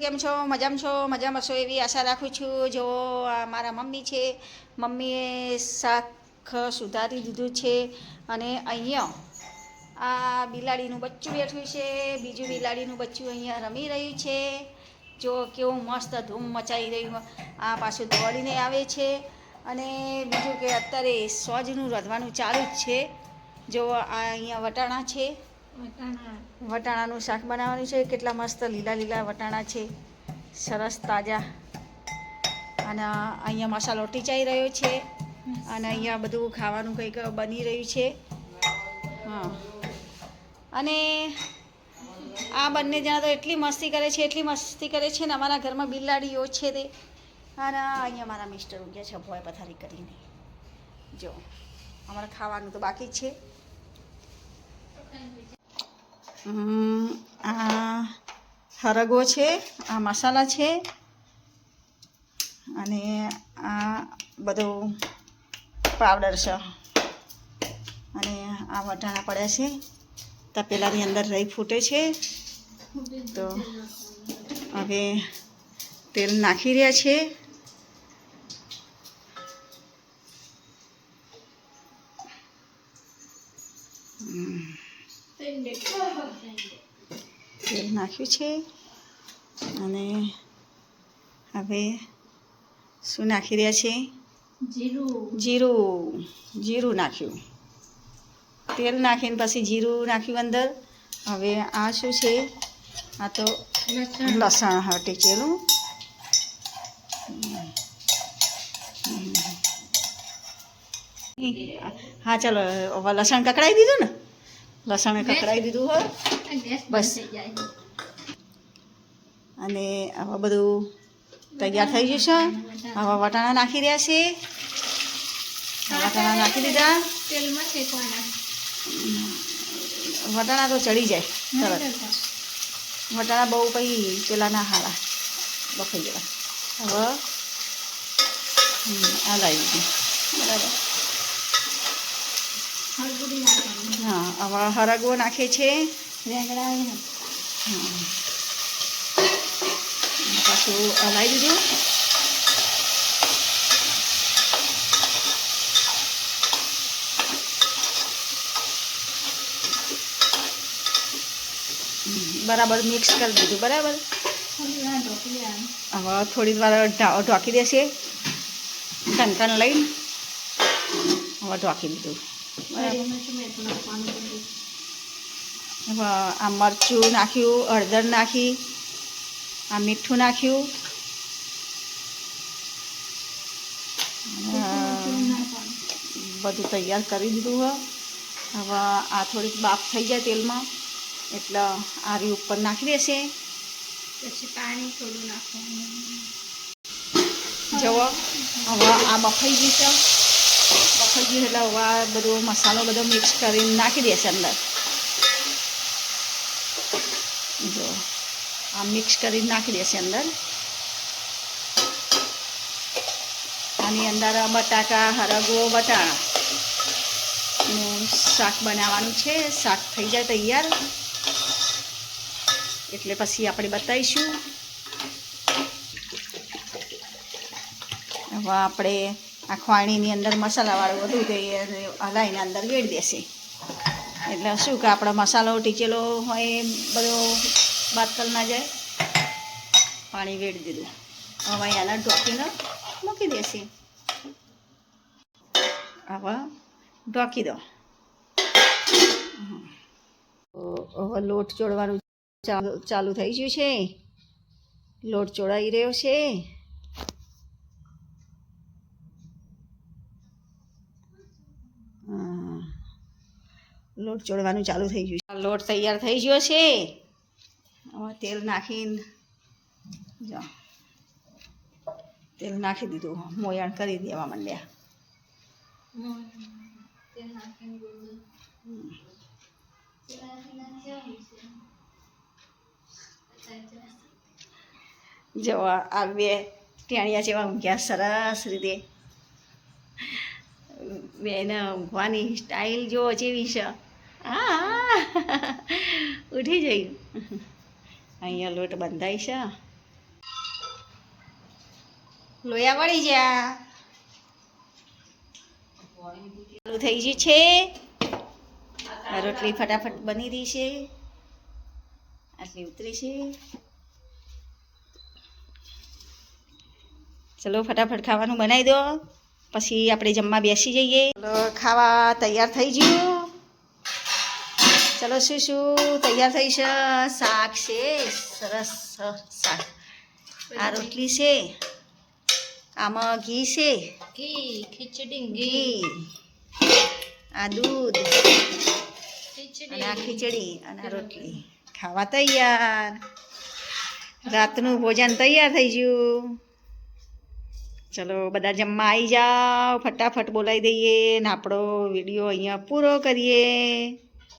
કેમ છો? મજામાં છો? મજામાં છો એવી આશા રાખું છું. જો આ મારા મમ્મી છે, મમ્મીએ શાક સુધારી દીધું છે અને અહીંયા આ બિલાડીનું બચ્ચું બેઠું છે. બીજું બિલાડીનું બચ્ચું અહીંયા રમી રહ્યું છે. જો કેવું મસ્ત ધૂમ મચાઈ રહ્યું આ પાછું દોડીને આવે છે. અને બીજું કે અત્યારે સોજનું રધવાનું ચાલુ જ છે. જો આ અહીંયા વટાણા છે. વટાણાનું શાક બનાવવાનું છે. કેટલા મસ્ત લીલા લીલા વટાણા છે. સરસ તાજા. અને અહીંયા મસાલો ટીચાઈ રહ્યો છે. અને અહીંયા બધું ખાવાનું કંઈક બની રહ્યું છે. હા. અને આ બંને જણા તો એટલી મસ્તી કરે છે, એટલી મસ્તી કરે છે ને અમારા ઘરમાં બિલાડીઓ છે તે. અને અહીંયા મારા મિસ્ટર ઉગ્યા છે, ભોય પથારી કરીને. જો, અમારે ખાવાનું તો બાકી છે. આ હરગો છે, આ મસાલા છે, અને આ બધો પાવડર છે. અને આ વટાણા પડ્યા છે. તપેલાની અંદર રહી ફૂટે છે. તો હવે તેલ નાખી રહ્યા છે. તેલ નાખ્યું છે અને હવે શું નાખી રહ્યા છે? જીરું. જીરું. નાખ્યું. તેલ નાખીને પછી જીરું નાખ્યું અંદર. હવે આ શું છે? આ તો લસણ. હટેચેલું હા ચાલો લસણ કકડાઈ દીધું ને? લસણ કકડાઈ દીધું હોય. બસ. અને આવા બધું તૈયાર થઈ જશે. આવા વટાણા નાખી રહ્યા છે. વટાણા નાખી દીધા. તેલમાં શેકવાના. વટાણા તો ચડી જાય તરત. વટાણા બહુ પછી પેલા ના હારા બફાઈ ગયા હવે આ લાવી દીધી. બરાબર હા હવે હરગવો નાખે છે રેંગડા હા. અને પાછું હલાવી દીધું હમ, બરાબર મિક્સ કરી દીધું બરાબર થોડી વાર ઢોકળી આવે હવે થોડી વાર ઢા- ઢોકી દેશે ઢંકણ લઈને હવે ઢોકી દીધું આ મરચું નાખ્યું હળદર નાખી આ મીઠું નાખ્યું. બધું તૈયાર કરી દીધું હવે આ થોડીક બાફ થઈ જાય તેલમાં એટલે આરી ઉપર નાખી દેશે. પછી પાણી થોડું નાખવાનું. જુઓ હવે આ બફાઈ ગઈ છે. બફાઈ એટલે હવે બધો મસાલો બધો મિક્સ કરીને નાખી દેશે અંદર. જો, આ મિક્સ કરીને નાખી દેશે અંદર. આની અંદર બટાકા હરગવો વટાણા શાક બનાવવાનું છે. શાક થઈ જાય તૈયાર. એટલે પછી આપણે બતાવીશું. હવે આપણે આ ખાણીની અંદર મસાલાવાળું બધું જઈએ હલાઈને અંદર ગેડી દેશે. એટલે શું કે આપણો મસાલો ટીચેલો હોય બધો બાતકલ ના જાય. પાણી વેડી દીધું. હવે એના ઢોકીને મૂકી દેશે. હવે ઢોકી દો. હવે લોટ ચોળવાનું ચાલુ ચાલુ થઈ ગયું છે. લોટ ચોળાઈ રહ્યો છે હા. લોટ ચોળવાનું ચાલુ થઈ ગયું છે. લોટ તૈયાર થઈ ગયો છે. તેલ નાખીને જો. તેલ નાખી દીધું મોયાણ કરી દેવા માંડ્યા. જો આ બે ટેણિયા જેવા ઊંઘ્યા સરસ રીતે. બેને ઊંઘવાની સ્ટાઇલ જો જેવી છે. ઉઠી જઈ. અહીંયા લોટ બંધાય છે. લોયા વળી ચાલુ થઈ ગયું છે. રોટલી ફટાફટ બની રહી છે. આટલી ઉતરી છે. ચલો ફટાફટ ખાવાનું બનાવી દો. પછી આપણે જમવા બેસી જઈએ. ખાવા તૈયાર થઈ ગયું. ચલો શું શું તૈયાર થઈ છે? શાક છે સરસ શાક. આ રોટલી છે આમાં ઘી છે. ઘી ખીચડી ઘી. આ દૂધ. અને આ ખીચડી અને આ રોટલી. ખાવા તૈયાર. રાતનું ભોજન તૈયાર થઈ ગયું. ચલો બધા જમવા આવી જાઓ. ફટાફટ બોલાવી દઈએ ને આપણો વીડિયો અહીંયા પૂરો કરીએ.